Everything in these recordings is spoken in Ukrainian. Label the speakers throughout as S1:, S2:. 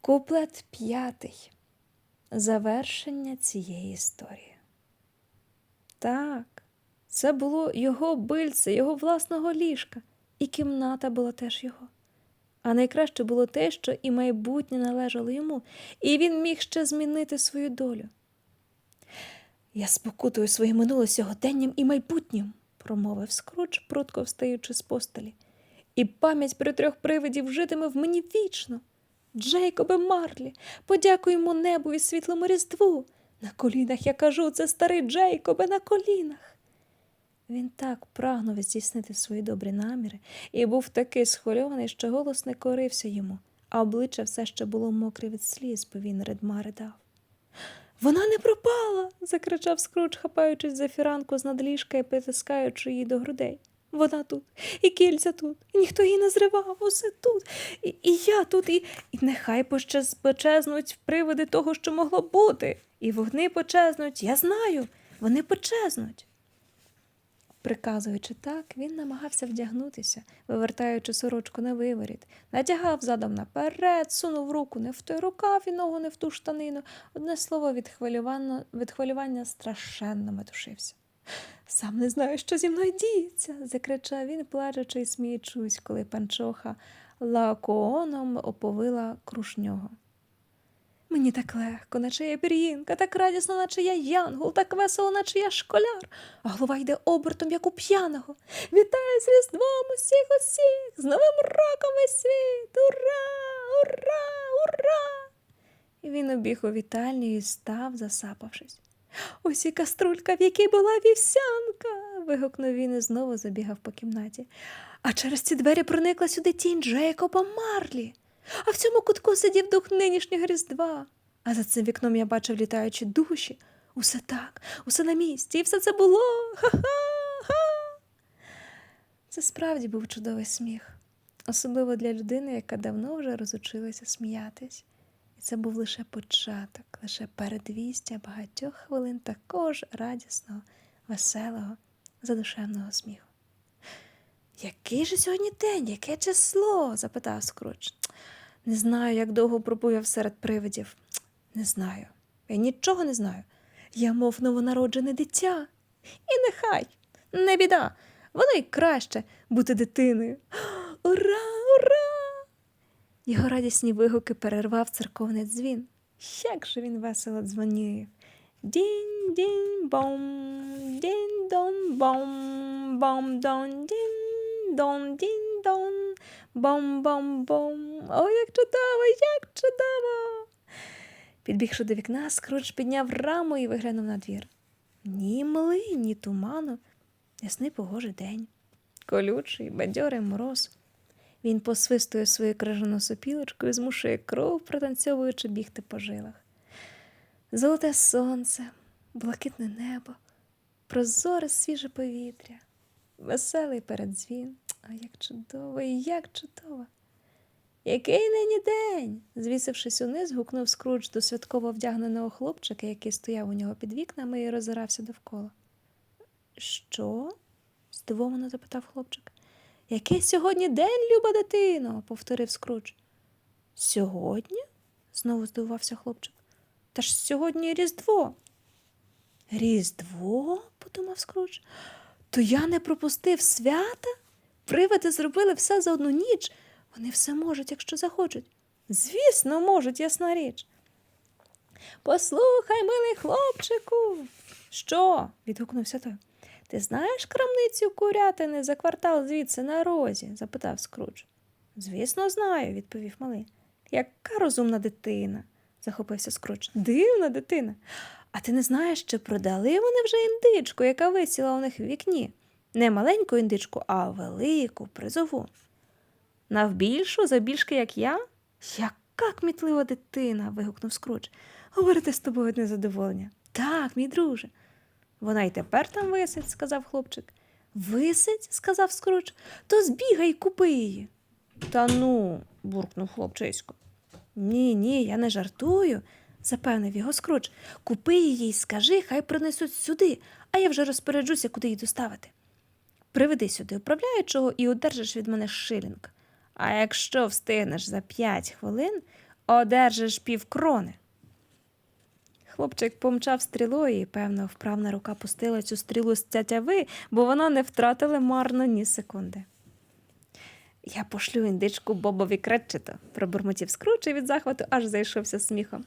S1: Куплет п'ятий. Завершення цієї історії. Так, це було його бильце, його власного ліжка, і кімната була теж його. А найкраще було те, що і майбутнє належало йому, і він міг ще змінити свою долю. Я спокутую своє минуле сьогоденням і майбутнім, промовив Скрудж, прудко встаючи з постелі. І пам'ять про трьох привидів житиме в мені вічно. Джейкобе Марлі, подякуємо небу і світлому різдву. На колінах я кажу, це старий Джейкобе на колінах. Він так прагнув здійснити свої добрі наміри і був такий схвильований, що голос не корився йому, а обличчя все ще було мокре від сліз, бо він редма ридав. Вона не пропала. закричав Скрудж, хапаючись за фіранку з надліжка і притискаючи її до грудей. Вона тут, і кільця тут, і ніхто її не зривав, усе тут, і, і я тут, і, і нехай почезнуть приводи того, що могло бути, і вогни почезнуть, я знаю, вони почезнуть. Приказуючи так, він намагався вдягнутися, вивертаючи сорочку на виворіт, натягав задом наперед, сунув руку не в той рукав і ногу не в ту штанину. Одне слово від хвилювання страшенно метушився. Сам не знаю, що зі мною діється, закричав він, плачучи і сміючись, коли панчоха лакооном оповила крушнього. Мені так легко, наче я пір'їнка, так радісно, наче я янгол, так весело, наче я школяр, а голова йде обертом, як у п'яного. Вітаю з Різдвом усіх усіх, з Новим роком весь світ! Ура! Ура! Ура! І він убіг у вітальню і став, засапавшись. Ось і каструлька, в якій була вівсянка. вигукнув він і знову забігав по кімнаті. А через ці двері проникла сюди тінь Джейкоба Марлі. А в цьому кутку сидів дух нинішнього Різдва. А за цим вікном я бачив літаючі душі. Усе так, усе на місці, і все це було. Ха-ха-ха. Це справді був чудовий сміх, особливо для людини, яка давно вже розучилася сміятись. І це був лише початок, лише передвістя багатьох хвилин такого ж радісного, веселого, задушевного сміху. Який же сьогодні день, яке число? запитав Скрудж. Не знаю, як довго пробув серед привидів. Не знаю. Я нічого не знаю. Я мов новонароджене дитя. І нехай, не біда, воно й краще бути дитиною. Ура! Його радісні вигуки перервав церковний дзвін. Як же він весело дзвонів. Дінь, дінь, бом, дінь, дон, бом, бом, дон, дінь, дон, дінь, дон, бом, бом, бом. Ой, як чудово, як чудово. Підбігши до вікна, Скрудж підняв раму і виглянув на двір. Ні мли, ні туману, ясний погожий день. Колючий, бадьорий мороз. Він посвистує свою крижану сопілочку і змушує кров, протанцьовуючи бігти по жилах. Золоте сонце, блакитне небо, прозоре свіже повітря, веселий передзвін. А як чудово, як чудово. Який нині день? звісившись униз, гукнув Скрудж до святково вдягненого хлопчика, який стояв у нього під вікнами і роззирався довкола. Що? здивовано запитав хлопчик. Який сьогодні день, люба дитино? повторив Скрудж. Сьогодні? знову здивувався хлопчик. Та ж сьогодні Різдво. Різдво? подумав Скрудж. То я не пропустив свята? Привиди зробили все за одну ніч. Вони все можуть, якщо захочуть. Звісно, можуть, ясна річ. Послухай, милий хлопчику. Що? відгукнувся той. Ти знаєш крамницю курятини за квартал звідси на розі? запитав Скрудж. Звісно, знаю, відповів малий. Яка розумна дитина, захопився Скрудж. Дивна дитина. А ти не знаєш, чи продали вони вже індичку, яка висіла у них в вікні? Не маленьку індичку, а велику, призову. Навбільшу, забільшки, як я? Яка кмітлива дитина. вигукнув Скрудж. Говорити з тобою одне задоволення. Так, мій друже. Вона й тепер там висить, сказав хлопчик. Висить? сказав Скрудж. То збігай купи її. Та ну, буркнув хлопчисько. Ні, ні, я не жартую, запевнив його Скрудж. Купи її й скажи, хай принесуть сюди, а я вже розпоряджуся, куди її доставити. Приведи сюди управляючого і одержиш від мене шилінг. А якщо встигнеш за п'ять хвилин, одержиш півкрони. Хлопчик помчав стрілою, і, певно, вправна рука пустила цю стрілу з тятяви, бо вона не втратила марно ні секунди. Я пошлю індичку Бобові Кретчето, пробурмотів Скруч і від захвату аж зайшовся сміхом.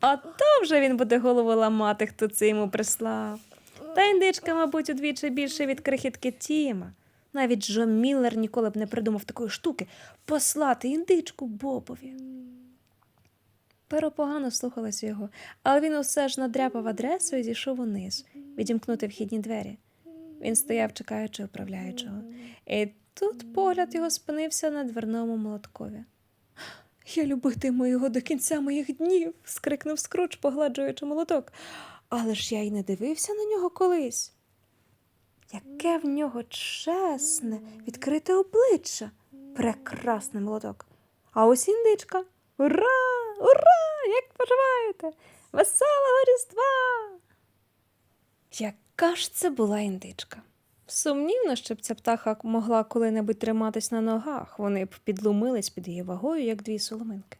S1: А то вже він буде голову ламати, хто це йому прислав. Та індичка, мабуть, удвічі більше від крихітки Тіма. Навіть Джо Міллер ніколи б не придумав такої штуки послати індичку Бобові. Перо погано слухалося його, але він усе ж надряпав адресу і зійшов униз, відімкнути вхідні двері. Він стояв, чекаючи управляючого. І тут погляд його спинився на дверному молоткові. Я любитиму його до кінця моїх днів. скрикнув Скруч, погладжуючи молоток. Але ж я й не дивився на нього колись. Яке в нього чесне, відкрите обличчя. Прекрасний молоток. А ось індичка. Ура! Ура! Як поживаєте? Веселого Різдва! Яка ж це була індичка? Сумнівно, щоб ця птаха могла коли-небудь триматись на ногах, вони б підломились під її вагою, як дві соломинки.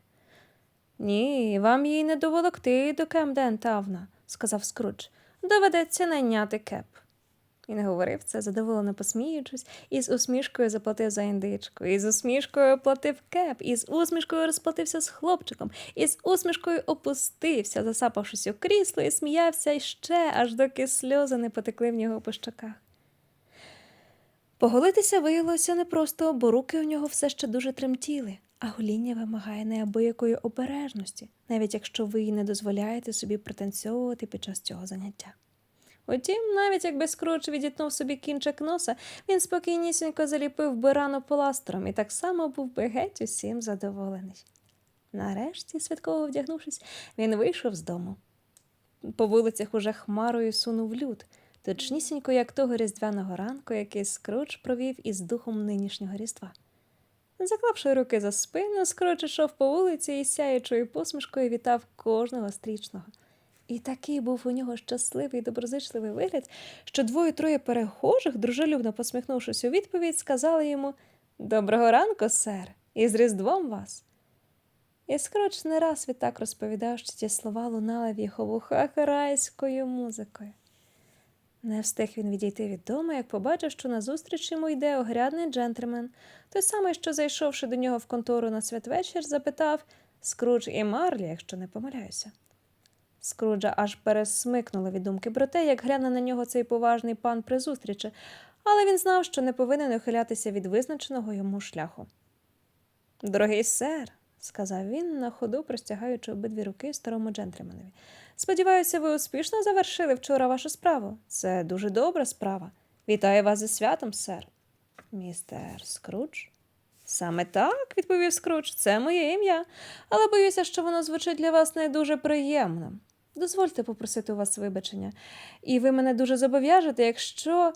S1: Ні, вам їй не доволокти до Кемден Тавна, сказав Скрудж. Доведеться найняти кеп. Він говорив це, задоволено посміючись, і з усмішкою заплатив за індичку, і з усмішкою платив кеп, і з усмішкою розплатився з хлопчиком, і з усмішкою опустився, засапавшись у крісло, і сміявся іще, аж доки сльози не потекли в нього по щоках. Поголитися виявилося непросто, бо руки у нього все ще дуже тремтіли, а гоління вимагає неабиякої обережності, навіть якщо ви не дозволяєте собі пританцьовувати під час цього заняття. Утім, навіть якби Скруч відітнув собі кінчик носа, він спокійнісінько заліпив би рану пластром і так само був би геть усім задоволений. Нарешті, святково вдягнувшись, він вийшов з дому. По вулицях уже хмарою сунув люд, точнісінько, як того різдвяного ранку, який Скруч провів із духом нинішнього різдва. Заклавши руки за спину, Скруч ішов по вулиці і сяючою посмішкою вітав кожного стрічного. І такий був у нього щасливий доброзичливий вигляд, що двоє-троє перехожих, дружелюбно посміхнувшись у відповідь, сказали йому Доброго ранку, сер, і з Різдвом вас. І Скруч не раз відтак розповідав, що ті слова лунали в його вухах райською музикою. Не встиг він відійти від дому, як побачив, що назустріч йому йде огрядний джентльмен, той самий, що, зайшовши до нього в контору на святвечір, запитав Скрудж і Марлі, якщо не помиляюся. Скруджа аж пересмикнула від думки про те, як гляне на нього цей поважний пан при зустрічі, але він знав, що не повинен ухилятися від визначеного йому шляху. Дорогий сер, сказав він, на ходу простягаючи обидві руки старому джентльменові. Сподіваюся, ви успішно завершили вчора вашу справу. Це дуже добра справа. Вітаю вас зі святом, сер. Містер Скрудж. Саме так, відповів Скрудж, це моє ім'я, але боюся, що воно звучить для вас не дуже приємним. Дозвольте попросити у вас вибачення, і ви мене дуже зобов'яжете, якщо.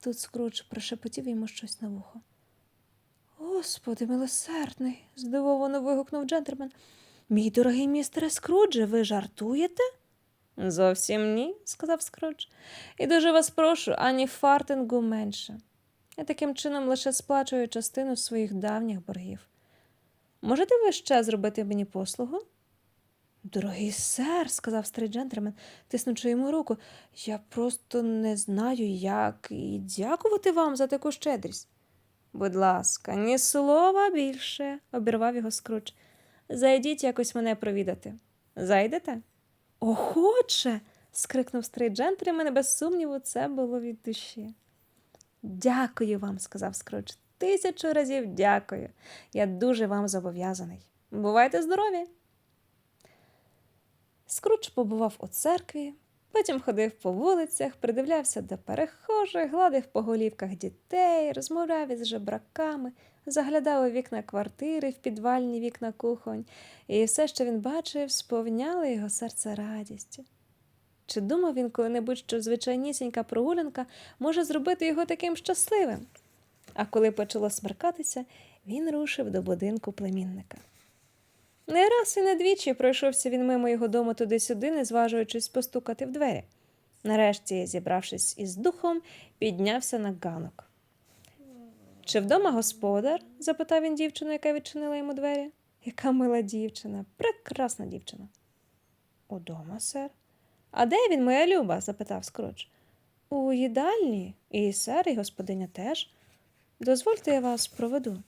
S1: Тут Скрудж прошепотів йому щось на вухо. Господи, милосердний, здивовано вигукнув джентльмен. Мій дорогий містере Скрудже, ви жартуєте? Зовсім ні, сказав Скрудж. І дуже вас прошу, ані фартингу менше. Я таким чином лише сплачую частину своїх давніх боргів. Можете ви ще зробити мені послугу? Дорогий сер, сказав старий джентльмен, тиснучи йому руку, я просто не знаю, як і дякувати вам за таку щедрість. Будь ласка, ні слова більше, обірвав його Скрудж. Зайдіть якось мене провідати. Зайдете? Охоче. скрикнув старий джентльмен, без сумніву, це було від душі. Дякую вам, сказав Скрудж. Тисячу разів дякую. Я дуже вам зобов'язаний. Бувайте здорові. Скрудж побував у церкві, потім ходив по вулицях, придивлявся до перехожих, гладив по голівках дітей, розмовляв із жебраками, заглядав у вікна квартири, в підвальні вікна кухонь, і все, що він бачив, сповняло його серце радістю. Чи думав він коли-небудь, що звичайнісінька прогулянка може зробити його таким щасливим? А коли почало смеркатися, він рушив до будинку племінника. Не раз і не двічі пройшовся він мимо його дому туди-сюди, не зважуючись постукати в двері. Нарешті, зібравшись із духом, піднявся на ганок. Чи вдома господар? запитав він дівчину, яка відчинила йому двері. Яка мила дівчина, прекрасна дівчина. Удома, сер. А де він, моя люба? запитав Скрудж. У їдальні, і сер, і господиня теж. Дозвольте, я вас проведу.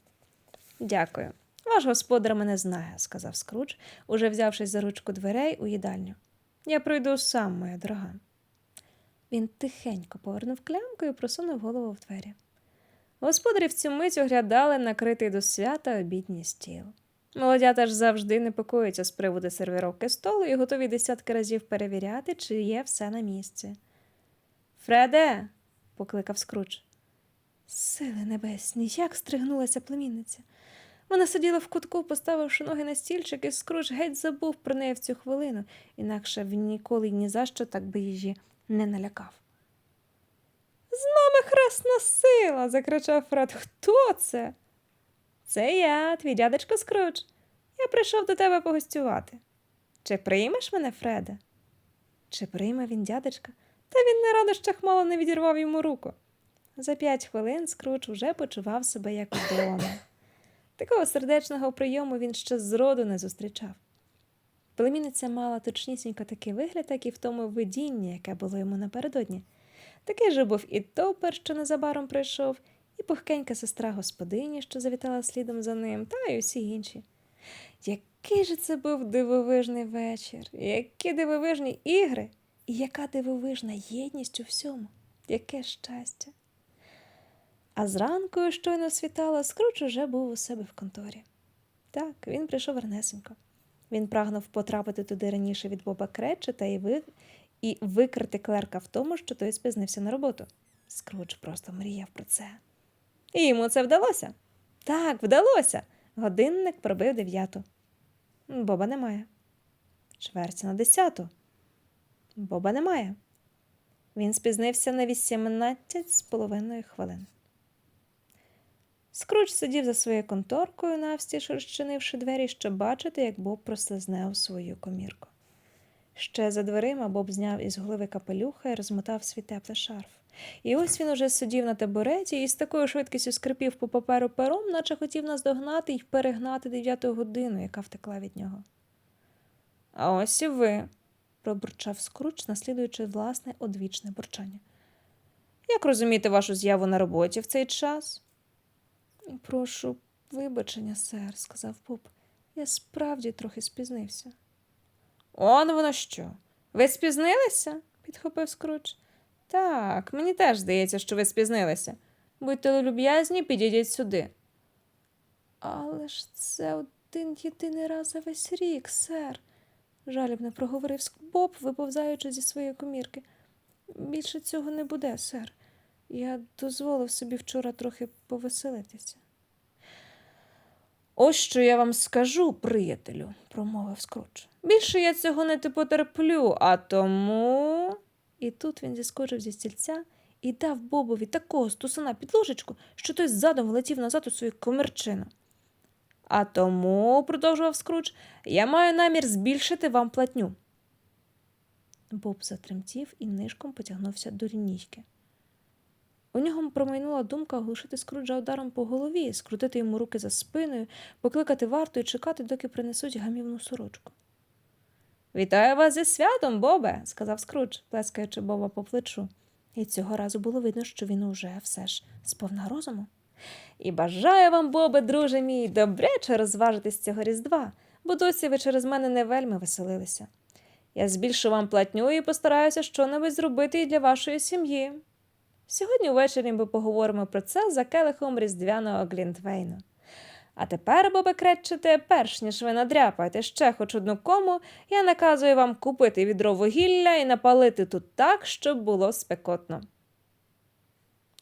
S1: Дякую. Ваш господар мене знає, сказав Скрудж, уже взявшись за ручку дверей у їдальню. Я пройду сам, моя дорога. Він тихенько повернув клямку і просунув голову в двері. Господарі в цю мить оглядали накритий до свята обідній стіл. Молодята ж завжди непокоїться з приводу сервіровки столу і готові десятки разів перевіряти, чи є все на місці. Фреде, покликав Скрудж. Сили небесні, як стригнулася племінниця. Вона сиділа в кутку, поставивши ноги на стільчик, і Скрудж геть забув про неї в цю хвилину, інакше він ніколи ні за що так би її не налякав. З нами хресна сила. закричав Фред. Хто це? Це я, твій дядечко Скрудж. Я прийшов до тебе погостювати. Чи приймеш мене, Фреде? Чи прийме він дядечка? Та він не радо ще хмало не відірвав йому руку. За п'ять хвилин Скрудж уже почував себе як вдома. Такого сердечного прийому він ще зроду не зустрічав. Племінниця мала точнісінько такий вигляд, як і в тому видінні, яке було йому напередодні. Такий же був і топер, що незабаром прийшов, і пухкенька сестра господині, що завітала слідом за ним, та й усі інші. Який же це був дивовижний вечір, які дивовижні ігри, і яка дивовижна єдність у всьому, яке щастя. А зранку, щойно світало, Скруч уже був у себе в конторі. Так, він прийшов ранесенько. Він прагнув потрапити туди раніше від Боба Кретчета і, ви... і викрити клерка в тому, що той спізнився на роботу. Скрудж просто мріяв про це. І йому це вдалося. Так, вдалося. Годинник пробив дев'яту. Боба немає. Чверть на десяту. Боба немає. Він спізнився на 18 з половиною хвилин. Скруч сидів за своєю конторкою, навстіж розчинивши двері, щоб бачити, як Боб прослизне у свою комірку. Ще за дверима Боб зняв із голови капелюха і розмотав свій теплий шарф. І ось він уже сидів на табуреті і з такою швидкістю скрипів по паперу пером, наче хотів наздогнати й перегнати дев'яту годину, яка втекла від нього. А ось і ви, пробурчав Скруч, наслідуючи власне одвічне бурчання. Як розумієте вашу з'яву на роботі в цей час? Прошу вибачення, сер, сказав Боб. Я справді трохи спізнився. Он воно що? Ви спізнилися? підхопив Скруч. Так, мені теж здається, що ви спізнилися. Будьте люб'язні, підійдіть сюди. Але ж це один єдиний раз за весь рік, сер, жалібно проговорив Боб, виповзаючи зі своєї комірки. Більше цього не буде, сер. Я дозволив собі вчора трохи повеселитися. Ось що я вам скажу, приятелю, промовив Скрудж. Більше я цього не потерплю, а тому. І тут він зіскочив зі стільця і дав Бобові такого стусана під ложечку, що той задом влетів назад у свою комірчину. А тому, продовжував Скрудж, я маю намір збільшити вам платню. Боб затремтів і нишком потягнувся до лінійки. У нього промайнула думка оглушити Скруджа ударом по голові, скрутити йому руки за спиною, покликати варту і чекати, доки принесуть гамівну сорочку. Вітаю вас зі святом, Бобе, сказав Скрудж, плескаючи Боба по плечу. І цього разу було видно, що він уже все ж сповна розуму. І бажаю вам, Бобе, друже мій, добряче розважитись цього різдва, бо досі ви через мене не вельми веселилися. Я збільшу вам платню і постараюся щонебудь зробити і для вашої сім'ї. Сьогодні ввечері ми поговоримо про це за келихом різдвяного Глінтвейну. А тепер, Бобе Кретчете, перш ніж ви надряпаєте ще хоч одну кому, я наказую вам купити відро вугілля і напалити тут так, щоб було спекотно.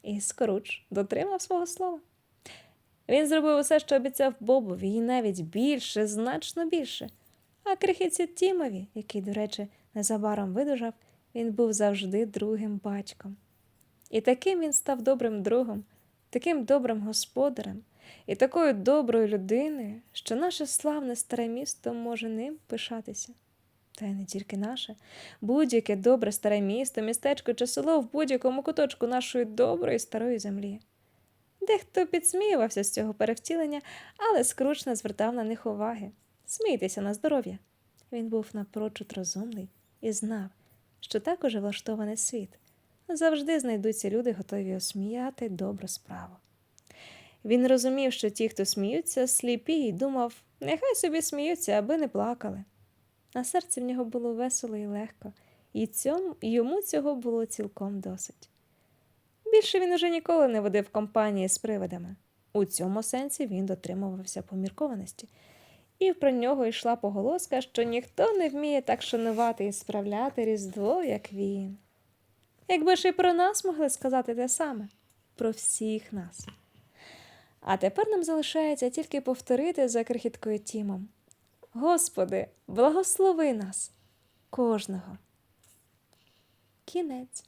S1: І Скоруч дотримав свого слова. Він зробив усе, що обіцяв Бобові, і навіть більше, значно більше. А крихіці Тімові, який, до речі, незабаром видужав, він був завжди другим батьком. І таким він став добрим другом, таким добрим господарем і такою доброю людиною, що наше славне старе місто може ним пишатися. Та й не тільки наше, будь-яке добре старе місто, містечко чи село в будь-якому куточку нашої доброї старої землі. Дехто підсміювався з цього перевтілення, але Скруч не звертав на них уваги. Смійтеся на здоров'я. Він був напрочуд розумний і знав, що так уже влаштований світ. Завжди знайдуться люди, готові осміяти добру справу. Він розумів, що ті, хто сміються, сліпі, і думав, нехай собі сміються, аби не плакали. На серці в нього було весело і легко, і цьому, йому цього було цілком досить. Більше він уже ніколи не водив компанії з привидами. У цьому сенсі він дотримувався поміркованості, і про нього йшла поголоска, що ніхто не вміє так шанувати і справляти Різдво, як він. Якби ж і про нас могли сказати те саме, про всіх нас. А тепер нам залишається тільки повторити за крихіткою Тімом. Господи, благослови нас, кожного. Кінець.